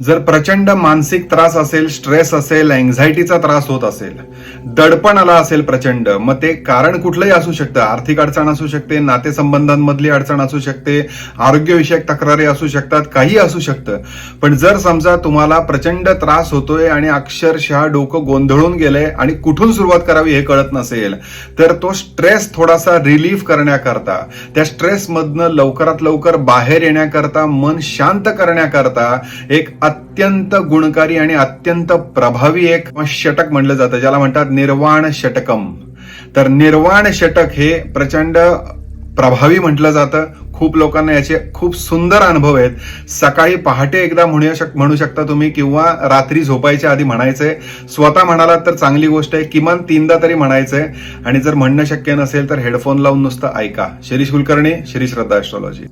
जर प्रचंड मानसिक त्रास असेल स्ट्रेस असेल अँझायटीचा त्रास होत असेल दडपण आला असेल प्रचंड मग ते कारण कुठलंही असू शकतं. आर्थिक अडचण असू शकते नातेसंबंधांमधली अडचण असू शकते आरोग्यविषयक तक्रारी असू शकतात काही असू शकतं. पण जर समजा तुम्हाला प्रचंड त्रास होतोय आणि अक्षरशः डोकं गोंधळून गेलंय आणि कुठून सुरुवात करावी हे कळत नसेल तर तो स्ट्रेस थोडासा रिलीफ करण्याकरता त्या स्ट्रेसमधनं लवकरात लवकर बाहेर येण्याकरता मन शांत करण्याकरता एक अत्यंत गुणकारी आणि अत्यंत प्रभावी एक षटक म्हणलं जातं ज्याला म्हणतात निर्वाण षटकम तर निर्वाण षटक हे प्रचंड प्रभावी म्हटलं जातं. खूप लोकांना याचे खूप सुंदर अनुभव आहेत. सकाळी पहाटे एकदा म्हणू शक म्हणू शकता तुम्ही किंवा रात्री झोपायच्या आधी म्हणायचंय. स्वतः म्हणालात तर चांगली गोष्ट आहे किमान तीनदा तरी म्हणायचंय. आणि जर म्हणणं शक्य नसेल तर हेडफोन लावून नुसतं ऐका. शिरीष कुलकर्णी श्री श्रद्धा एस्ट्रॉलॉजी